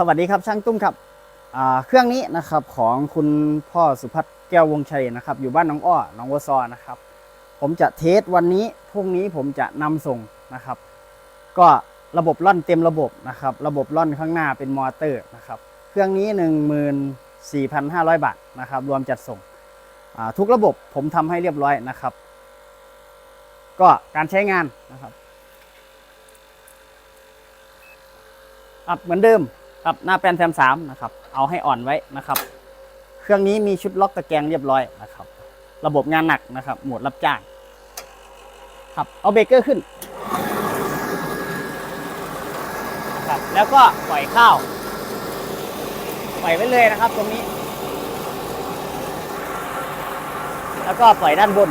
สวัสดีครับช่างตุ้มครับเครื่องนี้นะครับของคุณพ่อสุพัฒน์แก้ววงชัยนะครับ อยู่บ้านน้องอ้อน้องวซอนะครับ ผมจะเทสวันนี้พรุ่งนี้ผมจะนำส่งนะครับ ก็ระบบล่อนเต็มระบบนะครับ ระบบล่อนข้างหน้าเป็นมอเตอร์นะครับ เครื่องนี้ 14,500 บาทนะครับ รวมจัดส่งทุกระบบผมทำให้เรียบร้อยนะครับ ก็การใช้งานนะครับครับเหมือนเดิมับหน้าแปลนแซมสามนะครับ เอาให้อ่อนไว้นะครับ เครื่องนี้มีชุดล็อกตะแกรงเรียบร้อยนะครับ ระบบงานหนักนะครับ หมวดรับจ้างครับเอาเบรกเกอร์ขึ้นครับแล้วก็ปล่อยข้าวปล่อยไว้เลยนะครับ ตรงนี้ แล้วก็ปล่อยด้านบน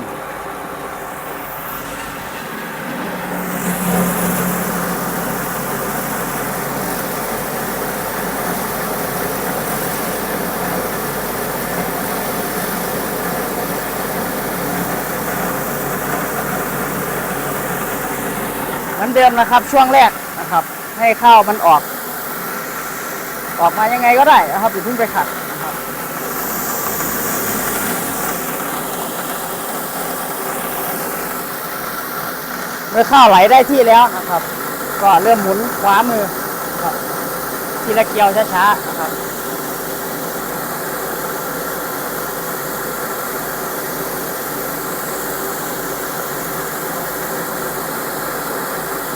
อนเดิมนะครับช่วงแรกนะครับ ให้ข้าวมันออก ออกมายังไงก็ได้นะครับอย่าเพิ่งไปขัดนะครับเมื่อข้าวไหลได้ที่แล้วนะครับ ก็เริ่มหมุนขวามือครับทีละเกลียวช้าๆนะครับ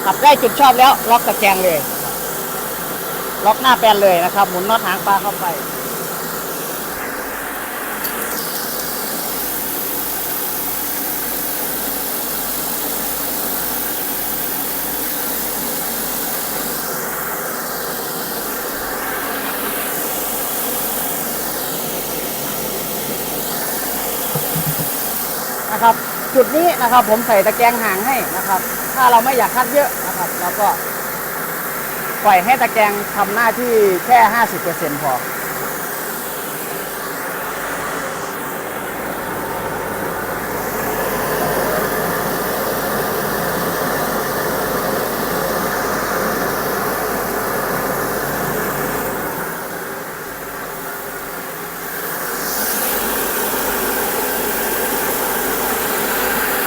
ขับได้จุดชอบแล้ว ล็อกตะแกรงเลย ล็อกหน้าแปลนเลยนะครับ หมุนน็อตหางปลาเข้าไป นะครับ จุดนี้นะครับ ผมใส่ตะแกรงห่างให้นะครับ ถ้าเราไม่อยากคัดเยอะนะครับเราก็ปล่อยให้ตะแกรงทำหน้าที่แค่ 50%พอ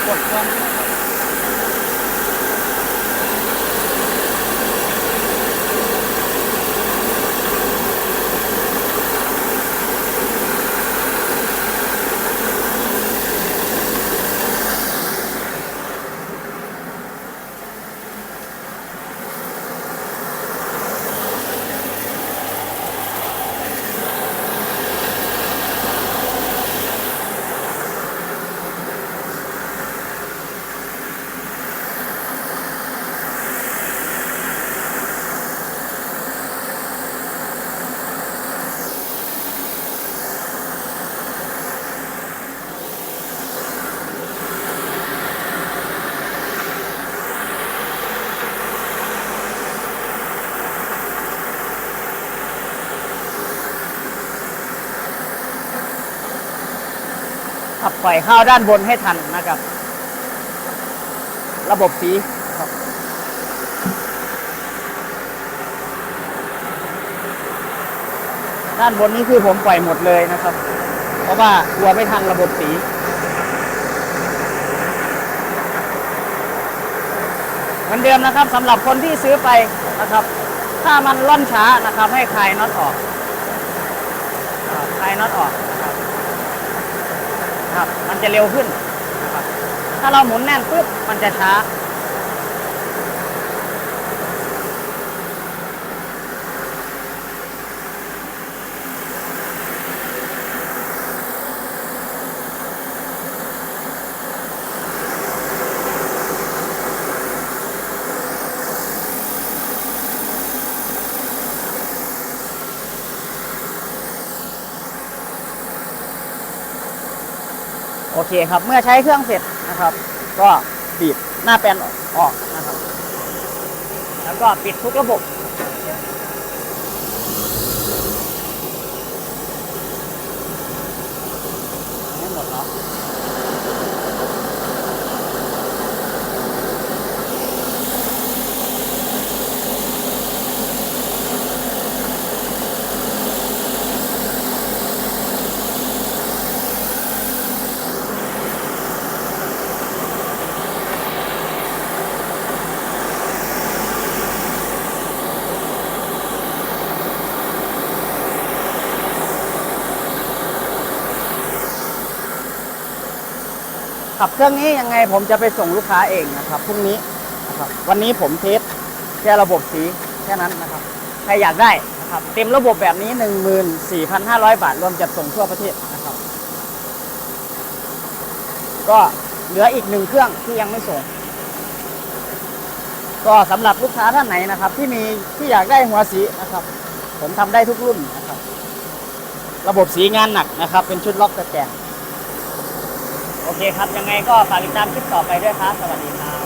กดความ ขับปล่อยเข้าด้านบนให้ทันนะครับ ระบบสีครับด้านบนนี้คือผมปล่อยหมดเลยนะครับ เพราะว่ากลัวไม่ทันระบบสีเหมือนเดิมนะครับสำหรับคนที่ซื้อไปนะครับ ถ้ามันล่อนช้านะครับ ให้คลายน็อตออกคลายน็อตออก นะครับนะครับ มันจะเร็วขึ้นนะครับถ้าเราหมุนแน่นปุ๊บมันจะช้า โอเคครับ เมื่อใช้เครื่องเสร็จนะครับ ก็บีบหน้าแปลนออกนะครับ แล้วก็ปิดทุกระบบไม่หมดเนาะ ขับเครื่องนี้ยังไงผมจะไปส่งลูกค้าเองนะครับพรุ่งนี้นะครับวันนี้ผมเทสแค่ระบบสีแค่นั้นนะครับใครอยากได้นะครับเต็มระบบแบบนี้ 14,500 บาท รวมจัดส่งทั่วประเทศนะครับ ก็เหลืออีกหนึ่งเครื่องที่ยังไม่ส่ง ก็สำหรับลูกค้าท่านไหนนะครับ ที่มีที่อยากได้หัวสีนะครับ ผมทำได้ทุกรุ่นนะครับ ระบบสีงานหนักนะครับ เป็นชุดล็อกตะแกรง โอเคครับ ยังไงก็ฝากติดตามคลิปต่อไปด้วยครับ สวัสดีครับ